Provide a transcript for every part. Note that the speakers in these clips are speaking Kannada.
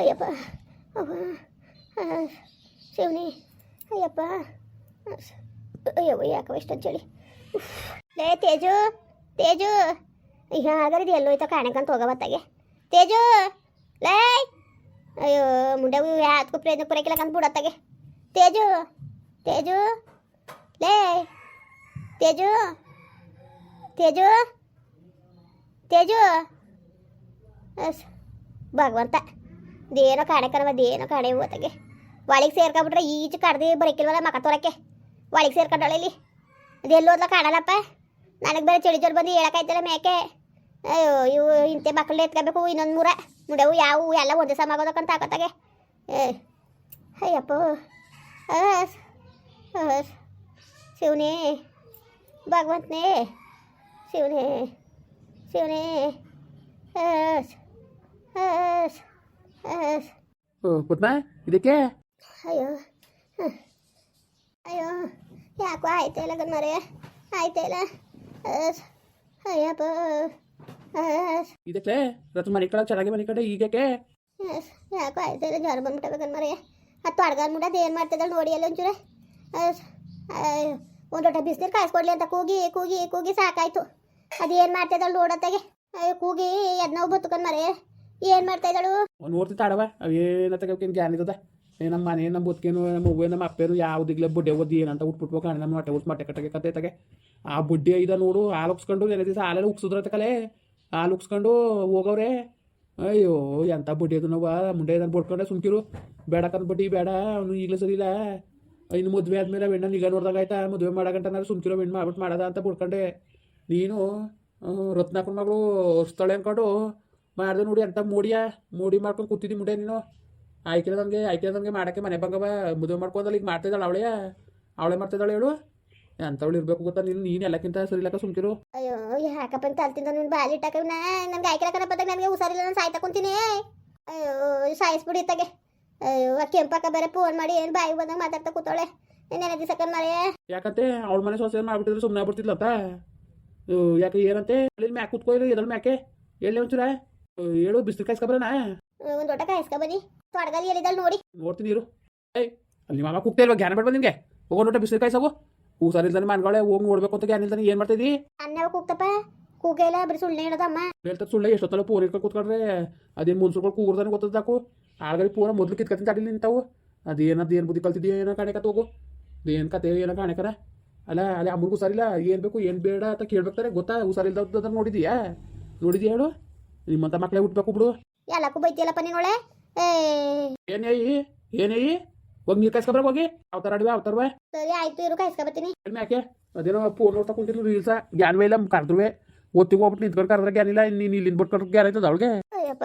ಅಯ್ಯಪ್ಪ ಅವ ಶಿವನಿ, ಅಯ್ಯಪ್ಪ ಅಯ್ಯವ್ವ ಯಾಕವ ಇಷ್ಟೊಂದು ಚಳಿ. ಲೇ, ತೇಜು ತೇಜು. ಈಗ ಹಾಗಾದ್ರೆ ಎಲ್ಲೋಯ್ತ ಕಾಣಕಂತ ಹೋಗವತ್ತಾಗೆ ತೇಜು, ಲೇ. ಅಯ್ಯೋ ಮುಂಡೆವು ಯಾತ್ಕು ಪ್ರಯತ್ನ ಪುರಕಿಲ್ಲ ಕಂತ ಬಿಡತ್ತಾಗೆ ತೇಜು ತೇಜು, ಲೇ. ತೇಜು ತೇಜು ತೇಜು. ಅಸ್. ಭಗವಂತ, ದೇನೋ ಕಾಣೆ ಕಣವ ದೇನೋ ಕಾಣೆ ಹೋತಾಗೆ ಒಳಗೆ ಸೇರ್ಕೊಬಿಟ್ರೆ ಈಚೆ ಕಡ್ದು ಬರಕಿಲ್ವಲ್ಲ ಮಕ ತೋರಕ್ಕೆ? ಒಳಗೆ ಸೇರ್ಕೊಂಡಳೆ ಇಲ್ಲಿ. ಅದೆಲ್ಲೋದ್ಲ ಕಾಣಲ್ಲಪ್ಪ. ನನಗೆ ಬೇರೆ ಚಳಿ ಜ್ವರ ಬಂದು ಹೇಳಕ್ಕಾಯ್ತಲ್ಲ ಮೇಕೆ. ಅಯ್ಯೋ, ಇವು ಇಂತೆ ಮಕ್ಕಳು ಎತ್ಕೋಬೇಕು, ಇನ್ನೊಂದು ಮೂರ. ಮುಂಡೆವು ಯಾವು ಎಲ್ಲ ಒಂದೇ ಸಮ ಆಗೋದಕ್ಕಂತ ಹಾಕೋತಾಗೆ ಏ, ಅಯ್ಯಪ್ಪ. ಶಿವನೇ, ಭಗವಂತನೇ, ಶಿವನೇ ಶಿವನೇ. ಪದ್ಮ ಇದಕ್ಕೆ? ಅಯ್ಯೋ. ಅಯ್ಯೋ ಯಾಕೋ ಆಯ್ತಾ ಇಲ್ಲ ಗನ್ಮರೆ ಆಯ್ತಾ ಇಲ್ಲ. ಅಯ್ಯಪ್ಪ. ಇದಕ್ಕೆ? ರತ್ ಮನೆ ಕಡೆ ಚೆನ್ನಾಗಿ ಮನೆ ಕಡೆ ಈಗಕ್ಕೆ ಯಾಕೋ ಆಯ್ತಾ ಇಲ್ಲ ಜ್ವರ ಬಂದ್ಬಿಟ್ಟವೆ ಗನ್ಮರೆ ಹತ್ತು ಅಡ್ಗಾರ್ ಮುಟ್ಟ ಏನು ಮಾಡ್ತಿದ್ದಾಳೆ ನೋಡಿ ಅಲ್ಲಿ ಒಂಚೂರೆ. ಅಯ್ಯೋ ಒಂದು ಲೋಟ ಬಿಸಿನೀರು ಕಾಯಿಸ್ಕೊಡ್ಲಿ ಅಂತ ಕೂಗಿ ಕೂಗಿ ಕೂಗಿ ಸಾಕಾಯ್ತು. ಅದೇನು ಮಾಡ್ತಿದ್ದಾಳೆ ನೋಡತ್ತಾಗೆ. ಅಯ್ಯೋ ಕೂಗಿ ಎದ್ನೋ ಬತ್ತು ಮರೆ ಏನು ಮಾಡ್ತಾ ಇದ್ದಾಳು? ಒಂದ್ ನೋಡ್ತಿ ತಾಡವ ಅವೇನತ್ತಾಗ ಜ್ಞಾನ ಇದ್ದದ? ಏ ನಮ್ಮ ಮನೆ ನಮ್ಮ ಬದುಕೇನು ನಮ್ಮ ಅವ್ವೆ ನಮ್ಮ ಅಪ್ಪೇನು ಯಾವುದಿಗ್ಲೆ ಬುಡ್ಡೆ ಓದಿ ಏನಂತ ಉಟ್ಬಿಟ್ಬೇಕು ಕಾಣ. ನಮ್ಮ ಹೊಟ್ಟೆ ಉಸ್ ಮೊಟ್ಟೆ ಕಟ್ಟಕ್ಕೆ, ಕತೆ ತಗೆ. ಆ ಬುಡ್ಡೆ ಇದ ನೋಡು, ಹಾಲು ಉಕ್ಸ್ಕೊಂಡು ನೆನೆ ದಿವಸ ಹಾಲೆಲ್ಲ ತಕಲೆ ಹಾಲು ಉಕ್ಸ್ಕೊಂಡು ಹೋಗವ್ರೆ. ಅಯ್ಯೋ ಎಂಥ ಬುಡ್ಡಿ ಅದು ನೋವ. ಮುಂಡೆ ನಾನು ಬಡ್ಕೊಂಡೆ ಸುಮ್ಕಿರು. ಬೇಡ ಕಂದ್ ಬಡ್ಡಿ, ಬೇಡ. ಅವನು ಈಗಲೇ ಸರಿ ಇಲ್ಲ. ಇನ್ನು ಮದುವೆ ಆದ್ಮೇಲೆ ಹೆಣ್ಣ ನಿಗ ನೋಡ್ದಾಗ ಆಯ್ತಾ? ಮದುವೆ ಮಾಡಗಂಟ ನಾನು ಸುಮ್ಕಿರೋ, ಹೆಣ್ಣು ಮಾಡ್ಬಿಟ್ಟು ಮಾಡದ ಅಂತ ಬಡ್ಕೊಂಡೆ. ನೀನು ರತ್ನಾಪುರ ಮಗಳು ಅನ್ಕೊಂಡು ಮಾಡಿದೆ ನೋಡಿ ಅಂತ ಮೂಡಿಯ? ಮೂಡಿ ಮಾಡ್ಕೊಂಡು ಕೂತಿದ್ದಿ ಮುಂಡೆ ನೀನು? ಆಯ್ಕೆ ನನಗೆ ಮಾಡೋಕ್ಕೆ ಮನೆ ಬಂಗವ ಮದುವೆ ಮಾಡ್ಕೊಂಡಲ್ಲ ಈಗ ಮಾಡ್ತಿದ್ದಾಳೆ ಅವಳೆಯ ಅವಳೆ ಮಾಡ್ತಿದ್ದಾಳೆ ಹೇಳು. ಅಂಥವಳು ಇರಬೇಕು ಗೊತ್ತಾ ನೀನು? ನೀನು ಎಲ್ಲಕ್ಕಿಂತ ಸರಿ ಲೆಕ್ಕ ಸುಮ್ಕಿರು. ಅಯ್ಯೋ ಯಾಕಪ್ಪ ಅಂತ ಅಲ್ತಿಂದ ನೀನು ಬಾಲಿ ಇಟ್ಟಾಕ ನನ್ಗೆ ಆಯ್ಕೆ ಕಣಪ್ಪ ನನಗೆ ಹುಷಾರಿಲ್ಲ ನಾನು ಸಾಯ್ತಾ ಕುಂತೀನಿ. ಅಯ್ಯೋ ಸಾಯಿಸ್ಬಿಡಿ ಇತ್ತಾಗೆ. ಅಯ್ಯೋ ಆ ಕೆಂಪಕ್ಕ ಬೇರೆ ಫೋನ್ ಮಾಡಿ ಏನು ಬಾಯಿ ಬಂದಾಗ ಮಾತಾಡ್ತಾ ಕೂತಾಳೆ ನೆನೆ ದಿವಸಕ್ಕೆ ಮರೆ ಯಾಕಂತೆ? ಅವಳ ಮನೆ ಸೊಸೆ ಮಾಡ್ಬಿಟ್ಟಿದ್ರೆ ಸುಮ್ಮನೆ ಆಗ್ಬಿಡ್ತಿದ್ಲಂತ? ಯಾಕೆ ಏನಂತೆ? ಅಲ್ಲಿ ಮ್ಯಾಕ್ ಕೂತ್ಕೋ ಇಲ್ಲ ಎದ್ರ ಮ್ಯಾಕೆ? ಎಲ್ಲಿ ಒಂಚೂರ? ಹೇಳು ಬಿಸಿಲು ಕಾಯಿಸ್ಕೊಬರೋಣ ಒಂದು ದೊಡ್ಡ ಕಾಯಿಸ್ಕೊ ಬನ್ನಿ ತೊಡಗಲ್ಲಿ ಎಲ್ಲಿದ್ದಾಳೆ ನೋಡಿ. ನೋಡ್ತೀನಿ ಇರು. ಏಯ್ ಅಲ್ಲಿ ಮಾಮ ಕೂಗ್ತಾ ಇಲ್ವಾ? ಜ್ಞಾನ ಬೇಡ ನಿಮಗೆ? ಹೋಗೋ ನೋಟ ಬಿಸಿಲು ಸರಿ ಹುಷಾರಿಲ್ದಾನೆ ಮನ್ಗಳೇ ಹೋಗಿ ನೋಡ್ಬೇಕು ಅಂತ ಜ್ಞಾನ ಇಲ್ದಾನೆ ಏನು ಮಾಡ್ತಿದ್ದಿ ಅನ್ನವ ಕೂಗ್ತಪ್ಪ? ಕೂಗೆ ಇಲ್ಲ ಬರೀ ಸುಳ್ಳೆ ಹೇಳೋದಮ್ಮ ಹೇಳ್ತಾರೆ ಸುಳ್ಳೆ ಎಷ್ಟೊತ್ತಲ್ಲ ಪೂರ್ ಇಟ್ಕೊಂಡು ಕೂತ್ಕೊಂಡ್ರೆ ಅದೇನು ಮುನ್ಸುಗಳು ಕೂಗ್ದಾನೆ ಗೊತ್ತದಾಕು ಆಳ್ಗಡೆ ಪೂರ ಮೊದ್ಲು ಕಿತ್ಕತ್ತಿನ ತಡಿಲಿ ನಿಂತಾವು. ಅದೇನು ಏನು ಬುದ್ಧಿ ಕಲ್ತಿದ್ಯೋ ಏನೋ ಕಾಣಕತ್ತ ಹೋಗು. ಅದೇನು ಕತೆ ಏನೋ ಕಾಣಕರ ಅಲ್ಲ ಅಲ್ಲಿ ಅಮ್ಮನಿಗೂ ಹುಷಾರಿಲ್ಲ ಏನು ಬೇಕು ಏನು ಬೇಡ ಅಂತ ಕೇಳ್ಬೇಕಾರೆ ಗೊತ್ತಾ? ಹುಷಾರಿಲ್ದ ನೋಡಿದ್ಯಾ? ನೋಡಿದ್ಯಾ ಹೇಳು? ನಿಮ್ಮಂಥ ಮಕ್ಕಳೇ ಹುಟ್ಬೇಕು ಬಿಡು. ಎಲ್ಲಕ್ಕೂ ಬೈತಿಯಲ್ಲಪ್ಪ ನೀನೊಳೆ? ಏ. ಏನೇ ಏನೇ ಹೋಗಿ ನೀರು ಕಾಯಿಸ್ಕೊಬ್ರ ಹೋಗಿ. ಅವತಾರ ಅಡಿವೆ ಅವತಾರವೆ ಸರಿ ಆಯ್ತು ಇರು ಕಾಯಿಸ್ಕೊ ಬರ್ತೀನಿ. ಅಲ್ಲಿ ಮ್ಯಾಕೆ? ಅದೇನೋ ಫೋನ್ ನೋಡ್ತಾ ಕುಂತಿಲ್ಲ ರೀಲ್ಸ ಜ್ಞಾನವೇ ಇಲ್ಲ ಕರೆದ್ರುವೆ. ಒತ್ತಿಗೆ ಹೋಗ್ಬಿಟ್ಟು ನಿಂತ್ಕೊಂಡು ಕರೆದ್ರೆ ಗ್ಯಾನ್ ಇಲ್ಲ. ನೀನು ಇಲ್ಲಿಂದ ಬಿಟ್ಕೊಂಡು ಗ್ಯಾನ್ ಆಯ್ತದ ಅವಳಿಗೆ? ಅಯ್ಯಪ್ಪ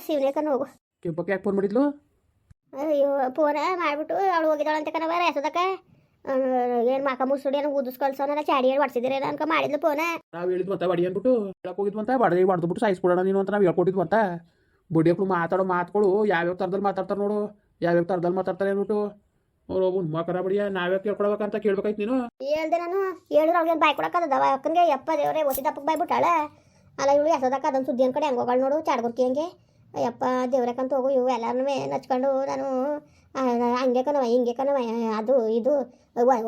ಶಿವನೇ ಕಣ್ಣು ಹೋಗು. ಕೆಂಪಕ್ಕೆ ಯಾಕೆ ಫೋನ್ ಮಾಡಿದ್ಲು? ಅಯ್ಯೋ ಫೋನ ಮಾಡಿಬಿಟ್ಟು ಅವಳು ಹೋಗಿದ್ದಾಳಂತೆ ಕಣವ ರೇಸದಕ್ಕ ಏನು ಮಾಕ ಮುಸುಡಿ ಏನು ಊದಿಸ್ ಕಳ್ಸೋನಲ್ಲ ಚಾಡಿ ಹೇಳಿ ಹೊಡ್ಸಿದಿರೇನ ಅನ್ಕ ಮಾಡಿದ್ಲು ಫೋನ ನಾವು ಹೇಳಿದ್ವಿ ಅಂತ ಬಡಿ ಅಂದ್ಬಿಟ್ಟು ಹೇಳಕ್ ಹೋಗಿದ್ವು ಅಂತ ಬಡಿ ಹೊಡೆದ್ಬಿಟ್ಟು ಸಾಯಿಸ್ಬಿಡೋಣ ನೀನು ಅಂತ ನಾವು ಹೇಳ್ಕೊಟ್ಟಿದ್ವು ಅಂತ. ಬಡಿ ಮಕ್ಕಳು ಮಾತಾಡೋ ಮಾತುಗಳು ಯಾವ್ಯಾವ ಥರದಲ್ಲಿ ಮಾತಾಡ್ತಾರೆ ನೋಡು ಯಾವ್ಯಾವ ಥರದಲ್ಲಿ ಮಾತಾಡ್ತಾರೆ ಅಂದ್ಬಿಟ್ಟು ಅವ್ರು ಒಂದು ಮಕರ ಬಡಿಯ ನಾವ್ಯಾವ ಕೇಳ್ಕೊಡ್ಬೇಕಂತ ಕೇಳ್ಬೇಕಾಯ್ತು ನೀನು? ಹೇಳ್ದೆ ನಾನು ಹೇಳಿದ್ರೆ ಅವ್ಳಿಗೆ ಬಾಯ್ ಕೊಡಕ್ಕದ ಅಕ್ಕನಿಗೆ ಯಪ್ಪ ದೇವ್ರೆ ಒಸಿದಪ್ಪಕ್ಕೆ ಬಾಯ್ ಬಿಟ್ಟಾಳೆ? ಅಲ್ಲ ಇವಳು ಎಸದಕ್ಕ ಅದೊಂದು ಸುದ್ದಿ ಅನ್ಕಡೆ ಹೆಂಗೋಗಳು ನೋಡು ಚಾಡ್ಗುರ್ಕಿ ಹಂಗೆ? ಯಪ್ಪ ದೇವ್ರಕ್ಕಂತ ಹೋಗು ಇವು ಎಲ್ಲಾರನ್ನೂ ನಚ್ಕೊಂಡು ನಾನು ಹಂಗೆ ಕಣವ ಹಿಂಗೆ ಕಣವ ಅದು, ಇದು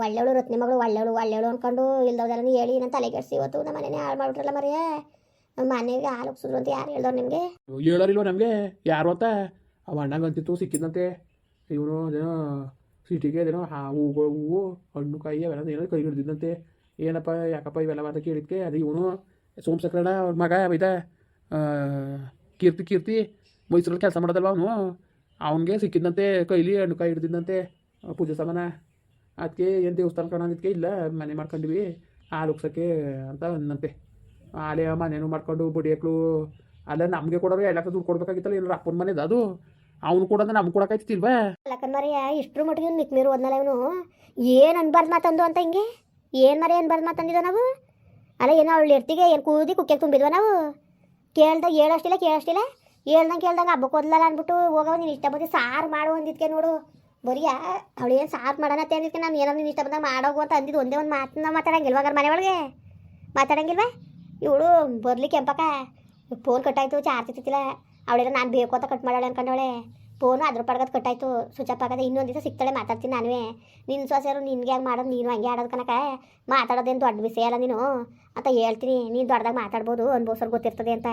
ಒಳ್ಳೆಳು ರತ್ನಿ ಮಗಳು ಒಳ್ಳೆವಳು ಅನ್ಕೊಂಡು ಇಲ್ದವ್ದೆಲ್ಲ ಹೇಳಿ ನನ್ನ ತಲೆಗೆಡ್ಸಿ ಇವತ್ತು ನಮ್ಮ ಮನೆನೇ ಹಾಳು ಮಾಡ್ಬಿಟ್ರಲ್ಲ ಮರಿಯಾ ಮನೆಗೆ ಹಾಲು ಉಕ್ಸಿದ್ರು ಅಂತ ಯಾರು ಹೇಳ್ದವ್ರು ನಿಮಗೆ? ಹೇಳೋರಿಲ್ವ ನಮಗೆ? ಯಾರು ಅಂತ? ಅವ ಅಣ್ಣಂಗೆ ಅಂತಿತ್ತು ಸಿಕ್ಕಿದಂತೆ ಇವನು ಅದೇನೋ ಸಿಟಿಗೆ ಅದೇನೋ ಹಾ ಹೂಗಳು ಹೂವು ಹಣ್ಣು, ಕಾಯಿ ಅವೆಲ್ಲ ಏನೋ ಕೈ ಹಿಡ್ದಿದ್ದಂತೆ. ಏನಪ್ಪ, ಯಾಕಪ್ಪ ಇವೆಲ್ಲ ಮಾತ ಕೇಳಿದ್ಕೆ? ಅದು ಇವನು ಸೋಮಸಕ್ರಣ ಅವ್ರ ಮಗ, ಇದ ಕೀರ್ತಿ ಕೀರ್ತಿ, ಮೈಸೂರಲ್ಲಿ ಕೆಲಸ ಮಾಡೋದಲ್ವ ಅವನು? ಅವನಿಗೆ ಸಿಕ್ಕಿದ್ದಂತೆ ಕೈಲಿ ಹಣ್ಣು ಕಾಯಿ ಹಿಡ್ದಿದ್ದಂತೆ ಪೂಜೆ ಸಾಮಾನ. ಅದಕ್ಕೆ ಏನು ದೇವಸ್ಥಾನ ಕಾಣೋದಕ್ಕೆ ಇಲ್ಲ, ಮನೆ ಮಾಡ್ಕೊಂಡ್ವಿ. ಹಾಲು ಉಗ್ಸೋಕ್ಕೆ ಅಂತ ಅಂದಂತೆ ಆಲೆ ಮನೇನು ಮಾಡ್ಕೊಂಡು ಬಡಿಯಕ್ಳು ಅಲ್ಲ ನಮಗೆ ಕೊಡೋರು ಎಲ್ಲ ದುಡ್ಡು ಕೊಡ್ಬೇಕಾಗಿತ್ತಲ್ಲ ಇಲ್ಲ ಅಪ್ಪನ ಮನೇದು ಅದು? ಅವ್ನು ಕೊಡೋದು ನಮ್ಗೆ ಕೊಡೋಕಾಯ್ತಿಲ್ವಾ ಮರೆಯ ಇಷ್ಟ್ರ ಮಟ್ಟಿಗೆ ಮಿಕ್ ನೀರು ಹೋದ್ನಲ್ಲ ಇವನು. ಏನು ಅನ್ಬಾರ್ದು ಮಾತಂದು ಅಂತ ಹಿಂಗೆ? ಏನು ಮರೆ ಅನ್ಬಾರ್ದು ಮಾತಂದಿದ್ದ ನಾವು? ಅಲ್ಲ ಏನೋ ಅವಳು ಇರ್ತಿಗೆ ಏನು ಕೂದಿ ಕುಕ್ಕೆ ತುಂಬಿದ್ವ ನಾವು? ಕೇಳ್ದಾಗ ಹೇಳೋಷ್ಟಿಲ್ಲ, ಕೇಳೋಷ್ಟಿಲ್ಲ. ಹೇಳ್ದಂಗೆ ಕೇಳ್ದಂಗೆ ಹಬ್ಬಕ್ಕೆ ಓದ್ಲಲ್ಲ ಅಂದ್ಬಿಟ್ಟು ಹೋಗವ, ನೀನು ಇಷ್ಟ ಬಂದು ಸಾರು ಮಾಡು ಅಂದಿದ್ಕೆ ನೋಡು. ಬರೀ ಅವಳು ಏನು ಸಾರು ಮಾಡೋಣ ಅಂತ ಅಂದಿದ್ಕೆ ನಾನು ಏನೋ ನೀನು ಇಷ್ಟ ಬಂದಾಗ ಮಾಡೋಗು ಅಂತ ಅಂದಿದ್ದು ಒಂದೇ ಒಂದು ಮಾತನ್ನ ಮಾತಾಡಂಗಿಲ್ವ ಮನೆ ಒಳಗೆ? ಮಾತಾಡಂಗಿಲ್ವ? ಇವಳು ಬರ್ಲಿಕ್ಕೆ ಕೆಂಪಕ್ಕ. ಫೋನ್ ಕಟ್ಟಾಯ್ತು, ಚಾರ್ಜ್ ಇತ್ತಿಲ್ಲ ಅವಳೆಲ್ಲ ನಾನು ಬೇಕು ಅಂತ ಕಟ್ ಮಾಡೋಳೆ ಅನ್ಕೊಂಡವಳೆ. ಫೋನು ಅದ್ರ ಪಡ್ಗದ್ ಕಟ್ಟಾಯ್ತು. ಸ್ವಿಚ್ ಆಫ್ ಆಗದೆ ಇನ್ನೊಂದು ದಿವಸ ಸಿಗ್ತಾಳೆ ಮಾತಾಡ್ತೀನಿ ನಾನುವೇ. ನಿನ್ನ ಸೊಸೆಯರು ನಿನ್ಗೆ ಹಂಗೆ ಮಾಡೋದು, ನೀನು ಹಂಗೆ ಆಡೋದು ಕನಕ ಮಾತಾಡೋದೇನು ದೊಡ್ಡ ವಿಷಯ ಅಲ್ಲ ನೀನು ಅಂತ ಹೇಳ್ತೀನಿ. ನೀನು ದೊಡ್ಡದಾಗ ಮಾತಾಡ್ಬೋದು ಅನ್ಬೋಸರ್ ಗೊತ್ತಿರ್ತದೆ ಅಂತ.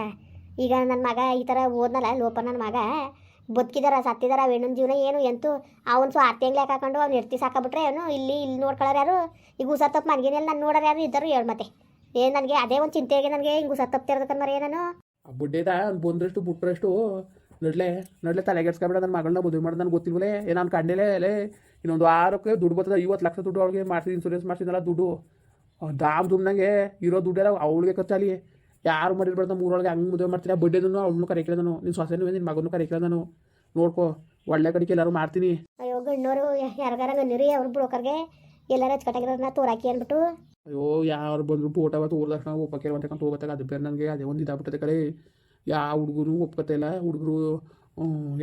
ಈಗ ನನ್ನ ಮಗ ಈ ಥರ ಓದ್ನಲ್ಲ ಲೋಪ ನನ್ನ ಮಗ, ಬದುಕಿದಾರ, ಸತ್ತಿದಾರ, ಹೆಣ್ಣಿನ ಜೀವನ ಏನು ಎಂತು ಅವನು ಸೊ ಆರ್ತಿಯಂಗ್ಲೆ ಹಾಕೊಂಡು ಅವ್ನು ಎರ್ತಿ ಸಾಕಬಿಟ್ರೆ ಅವನು ಇಲ್ಲಿ ಇಲ್ಲಿ ನೋಡ್ಕೊಳ್ಳೋರು ಯಾರು? ಈಗ ಹುಸ ತಪ್ಪು ಮನ್ಗೇನೆಲ್ಲ ನಾನು ನೋಡೋರು ಯಾರು ಇದ್ದರು ಹೇಳು ಮತ್ತೆ. ಏನು ನನಗೆ ಅದೇ ಒಂದು ಚಿಂತೆಗೆ ನನಗೆ ಹಿಂಗೆ ಹುಸ ತಪ್ಪಿರ್ಬೇಕಂದ್ ಮರಿ ನಾನು. ಬುಡ್ಡೆದ ಬಂದ್ರಷ್ಟು ಬಿಟ್ರಷ್ಟು ನಡ್ಲೆ ನಡ್ಲೆ ತಲೆಗೆಡ್ಸ್ಕೊಬೇಡ ನನ್ನ ಮಗಳನ್ನ ಮದುವೆ ಮಾಡೋದು ನನಗೆ ಗೊತ್ತಿಲ್ವಲೇ? ಏನು ನಾನು ಕಂಡೇಲೆ ಅಲ್ಲೇ ಇನ್ನೊಂದು ವಾರಕ್ಕೆ ದುಡ್ಡು ಬರ್ತದೆ, ಐವತ್ತು ಲಕ್ಷ ದುಡ್ಡು ಅವಳಿಗೆ ಮಾಡ್ಸಿದ್ದು ಇನ್ಸೂರೆನ್ಸ್ ಮಾಡ್ಸಿದ್ನಲ್ಲ ದುಡ್ಡು. ದಾಮ್ ದುಮ್ನಂಗೆ ಇರೋ ದುಡ್ಡೆಲ್ಲ ಅವಳಿಗೆ ಖರ್ಚಾಲಿ. ಯಾರು ಮಾಡಿರ್ಬಾರ್ದು ನಮ್ಮ ಊರೊಳಗೆ ಹಂಗೆ ಮದುವೆ ಮಾಡ್ತೀರಾ? ಬಡ್ಡೆ ಅದನ್ನು ಅವಳನ್ನು ಕರೆಯಕ್ಕಿಲ್ಲ ನಾನು ನಿನ್ನ ಸೊಸೆನೂ ನಿನ್ನ ಮಗನೂ ನಾನು ನೋಡ್ಕೊ ಒಳ್ಳೆ ಕಡೆಗೆ ಎಲ್ಲರೂ ಮಾಡ್ತೀನಿ. ಅಯ್ಯೋ ಗಣ್ಣೋರು ಯಾರಿಗಾರ ಗಣ್ಣಿರಿ ಅವ್ರ ಬ್ರೋಕರ್ಗೆ ಎಲ್ಲಾರ ಹಚ್ಕಟ್ಟಾಗಿರೋದನ್ನ ತೋರಾಕಿ ಅಂದ್ಬಿಟ್ಟು. ಅಯ್ಯೋ ಯಾರು ಬಂದರು ಫೋಟೋ ಅವತ್ತು ಊರ ತಕ್ಷಣ ಒಪ್ಪಕ್ಕೆ ಅಂತ ಹೋಗತ್ತಾಗ ಅದು ಬೇರೆ ನನಗೆ ಅದೇ ಒಂದು ಇದಾಗ್ಬಿಟ್ಟದೆ ಕಡೆ ಯಾವ ಹುಡುಗರು ಒಪ್ಕತ್ತಿಲ್ಲ ಹುಡುಗರು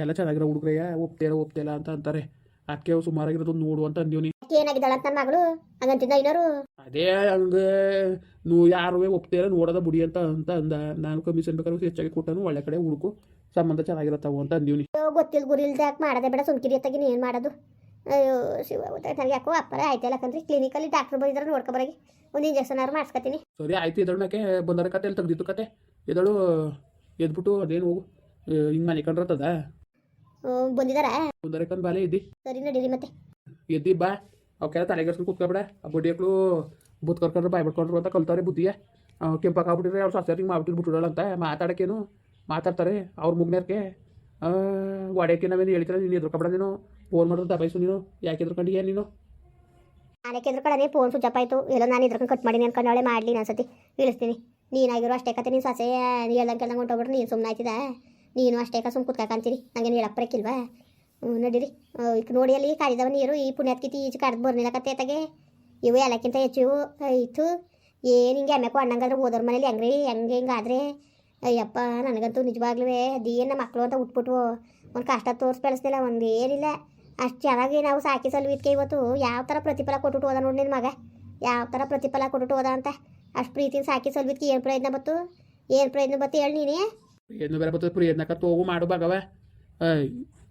ಎಲ್ಲ ಚೆನ್ನಾಗಿರೋ ಹುಡುಗ್ರಯ್ಯ ಒಪ್ತೇಲ್ಲ ಒಪ್ತಿಲ್ಲ ಅಂತ ಅಂತಾರೆ. ಅದಕ್ಕೆ ಸುಮಾರಾಗಿರೋದು ನೋಡು ಅಂತ ಅಂದೀವ್ನಿ ಆಕೆ ಏನಾಗಿದ್ದಾಳ ತನ್ನ ನನ್ನ ಮಗಳು? ಹಂಗಂತಿದ್ದ ಇನ್ನೋರು? ಅದೇ ಹಂಗೆ ನೀವು ಯಾರು ಒಪ್ತೀರ ನೋಡೋದ ಬುಡಿ ಅಂತ ಅಂತ ಅಂದ. ನಾನು ಕಮಿಷನ್ ಬೇಕಾದ್ರೆ ಹೆಚ್ಚಾಗಿ ಕೊಟ್ಟನು ಒಳ್ಳೆ ಕಡೆ ಹುಡುಕು. ಸಂಬಂಧ ಚೆನ್ನಾಗಿರತ್ತವು ಅಂತ ಅಂದೀವಿ ಅಯ್ಯೋ ಗೊತ್ತಿಲ್ಲ ಗುರಿ ಇಲ್ದೆ ಯಾಕೆ ಮಾಡದೆ ಬೇಡ ಸುಮ್ಕಿರಿ ಅತ್ತಾಗಿ ಏನು ಮಾಡೋದು? ಅಯ್ಯೋ ಶಿವ ನನಗೆ ಯಾಕೋ ಅಪ್ಪರ ಆಯ್ತಲ್ಲ ಯಾಕಂದ್ರೆ ಕ್ಲಿನಿಕಲ್ಲಿ ಡಾಕ್ಟರ್ ಬಂದಿದ್ರೆ ನೋಡ್ಕೊಬರಾಗಿ ಒಂದು ಇಂಜೆಕ್ಷನ್ ಆರು ಮಾಡಿಸ್ಕೊತೀನಿ. ಸರಿ ಆಯ್ತು. ಇದಳು ನಾಕೆ ಬಂದರ ಕತೆ ಎಲ್ಲಿ ತೆಗ್ದಿತ್ತು ಕತೆ? ಇದಳು ಎದ್ಬಿಟ್ಟು ಅದೇನು ಹೋಗು. ಹಿಂಗೆ ಮನೆ ಕಂಡ್ರತ್ತದ? ಬಂದಿದಾರ? ಬಂದರ ಕಂಡು ಬಾಲೆ ಇದ್ದಿ ಸರಿ ನಡೀರಿ ಮತ್ತೆ. ಎದ್ದಿ ಬಾ. ಅವಕ್ಕೆಲ್ಲ ತಲೆಗೆಡ್ಸ್ಕೊಂಡು ಕೂತ್ಕೊಬೇಡ ಆ ಬಡ್ಡಿಯಕ್ಳು ಬುತ್ ಕರ್ಕೊಂಡ್ರು ಬಾಯ್ ಬಿಟ್ಕೊಂಡ್ರು ಅಂತ ಕಲ್ತಾರೆ ಬುದ್ಧಿಯ ಕೆಂಪಾಕಾಗ್ಬಿಟ್ಟಿದ್ರೆ ಅವ್ರು ಸಸ್ಯರಿಗೆ ಮಾಡ್ಬಿಟ್ಟು ಬಿಟ್ಟಿರಲ್ಲ ಅಂತ ಮಾತಾಡೋಕ್ಕೇನು ಮಾತಾಡ್ತಾರೆ ಅವ್ರ ಮುಗ್ನರ್ಗೆ ಒಡೆಯಕ್ಕೆ ನಾವೇನು ಹೇಳ್ತಾರೆ ನೀನು ಎದ್ರುಕೊಬೇಡ ನೀನು ಫೋನ್ ಮಾಡಿದ್ರೆ ದಬಾಯಿಸು ನೀನು ಯಾಕೆ ಎದ್ರುಕೊಂಡಿಯ ನೀನು ಕೇಂದ್ರ ಕಡೆ ಫೋನ್ ಸ್ವಿಚ್ ಆಫ್ ಆಯಿತು ಎಲ್ಲ ನಾನು ಇದ್ರಕೊಂಡು ಕಟ್ ಮಾಡೀನಿ ಅನ್ಕೊಂಡವಳೆ ಮಾಡಲಿ ನಾನು ಸತಿ ಇಳಿಸ್ತೀನಿ ನೀನಾಗಿರೋ ಅಷ್ಟೇ ಕತೆ ನೀನು ನೀ ಹೇಳ್ದಂಗೆ ಕೇಳ್ದಂಗೆ ಹೊಂಟೋಗ್ಬಿಟ್ರೆ ನೀನು ಸುಮ್ಮನೆ ಆಯ್ತಿದ ನೀನು ಅಷ್ಟೇ ಕ ಸುಮ್ ಕುತ್ಕಾಕಂತೀರಿ ನಂಗೇನು ಹೇಳಪ್ಪರಕ್ಕಿಲ್ವಾ ನಡೀರಿ. ಈಗ ನೋಡಿ ಅಲ್ಲಿ ಕಾರಿದವ ನೀರು, ಈ ಪುಣ್ಯಾತ್ಕಿತಿ ಈಜು ಕಡ್ದು ಬರ್ನಿಲ್ಲ ಕತೆ ತಗೆ ಇವು ಎಲ್ಲಕ್ಕಿಂತ ಹೆಚ್ಚು ಇವು ಇತ್ತು. ಏನು ಹಿಂಗೆ ಎಮ್ಮೆ ಅಣ್ಣಂಗಾದ್ರೆ ಓದೋರ್ ಮನೇಲಿ ಹೆಂಗ್ರಿ? ಹೆಂಗೆ ಹಿಂಗಾದ್ರೆ ಅಯ್ಯಪ್ಪ, ನನಗಂತೂ ನಿಜವಾಗ್ಲೂ ಅದೇನು ಮಕ್ಕಳು ಅಂತ ಉಟ್ಬಿಟ್ಟು ಒಂದು ಕಷ್ಟ ತೋರಿಸಿ ಬೆಳೆಸ್ತಿಲ್ಲ ಒಂದು ಏನಿಲ್ಲ. ಅಷ್ಟು ಚೆನ್ನಾಗಿ ನಾವು ಸಾಕಿ ಸಲ್ವಿದ್ಕೆ ಇವತ್ತು. ಯಾವ ಥರ ಪ್ರತಿಫಲ ಕೊಟ್ಬಿಟ್ಟು ಹೋದ ನೋಡಿ ನಿನ್ನ ಮಗ? ಯಾವ ಥರ ಪ್ರತಿಫಲ ಕೊಟ್ಬಿಟ್ಟು ಹೋದ ಅಂತ. ಅಷ್ಟು ಪ್ರೀತಿನ ಸಾಕಿ ಸಲ್ವಿದ್ಕೆ ಏನು ಪ್ರಯತ್ನ ಬತ್ತು ಏನು ಪ್ರಯತ್ನ ಬತ್ತು ಹೇಳಿ ನೀನೇ? ಏನು ಬೇರೆ ಬರ್ತದೆ ಪ್ರಯತ್ನಕ್ಕ ತೋಗು ಮಾಡು ಬಗವ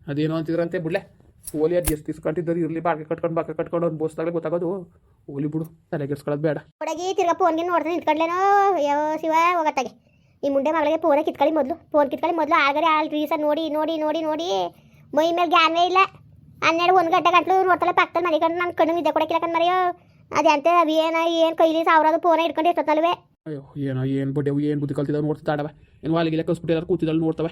ಅದೇನೋ ಅಂತಿದ್ರಂತೆ ಬಿಡ್ಲೆ? ಓಲಿ ಅದು ಎಷ್ಟು ಇಸ್ಕೊಂಡಿದ್ದಾರೆ ಇರಲಿ ಬಾಕಿ ಕಟ್ಕೊಂಡು ಬಾಕಿ ಕಟ್ಕೊಂಡು ಒಂದು ಬೋಸ್ದಾಗಲೇ ಗೊತ್ತಾಗೋದು. ಓಲಿ ಬಿಡು ತಲೆಗೆಡ್ಸ್ಕೊಳ್ಳೋದು ಬೇಡ. ಹೊಡಗಿ ತಿರ್ಗಾ ಫೋನ್ಗೆ ನೋಡ್ತಾನೆ ನಿಂತ್ಕೊಂಡ್ಲೇನೋ? ಯೋ ಶಿವ ಹೋಗತ್ತಾಗೆ. ಈ ಮುಂಡೆ ಮಗಳಿಗೆ ಫೋನೇ ಕಿತ್ಕೊಳ್ಳಿ ಮೊದಲು ಫೋನ್ ಕಿತ್ಕೊಳ್ಳಿ ಮೊದಲು ಆಗರೆ ಆಲ್ ರೀಸ ನೋಡಿ ನೋಡಿ ನೋಡಿ ನೋಡಿ. ಮೈ ಮೇಲೆ ಜ್ಞಾನವೇ ಇಲ್ಲ. ಹನ್ನೆರಡು ಒಂದು ಗಂಟೆ ಗಂಟಲು ನೋಡ್ತಾಳೆ ಪಕ್ಕದಲ್ಲಿ ಮನೆ ಕಣ್ಣು ನನ್ನ ಕಣ್ಣು ನಿದ್ದೆ ಕೊಡಕ್ಕಿಲ್ಲ ಮರೆಯೋ. ಅದಂತೆ ಅದು ಏನೋ ಏನು ಕೈಲಿ ಸಾವಿರದ ಫೋನೇ ಇಟ್ಕೊಂಡು ಎಷ್ಟೊತ್ತಲ್ವೇ? ಅಯ್ಯೋ ಏನೋ ಏನು ಬಡ್ಡೆ ಏನು ಬುದ್ಧಿ ಕಲ್ತಿದ್ದಾವೆ ನೋಡ್ತಾಡವೆ ಏನು ವಾಲಿಗೆಲ್ಲ ಕಸ್ಬಿಟ್ಟು ಎಲ್ಲರೂ ಕೂತಿದ್ದಾಳೆ ನೋಡ್ತವೆ.